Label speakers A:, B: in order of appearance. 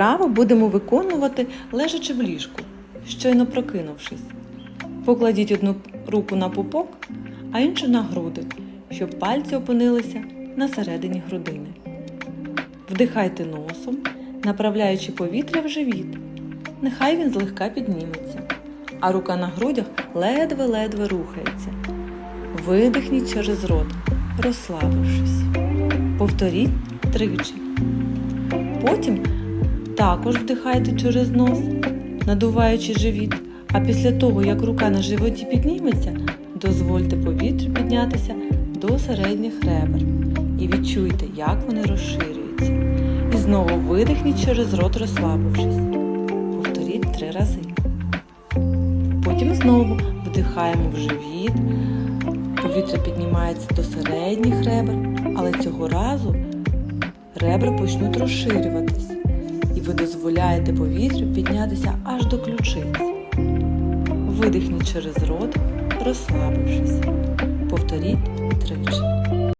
A: вправу будемо виконувати лежачи в ліжку, щойно прокинувшись. Покладіть одну руку на пупок, а іншу на груди, щоб пальці опинилися на середині грудини. Вдихайте носом, направляючи повітря в живіт. Нехай він злегка підніметься, а рука на грудях ледве-ледве рухається. Видихніть через рот, розслабившись. Повторіть тричі. Потім також вдихайте через нос, надуваючи живіт. А після того, як рука на животі підніметься, дозвольте повітрю піднятися до середніх ребер і відчуйте, як вони розширюються. І знову видихніть через рот, розслабившись. Повторіть три рази. Потім знову вдихаємо в живіт. Повітря піднімається до середніх ребер, але цього разу ребра почнуть ви дозволяєте повітрю піднятися аж до ключиць. Видихніть через рот, розслабившись. Повторіть тричі.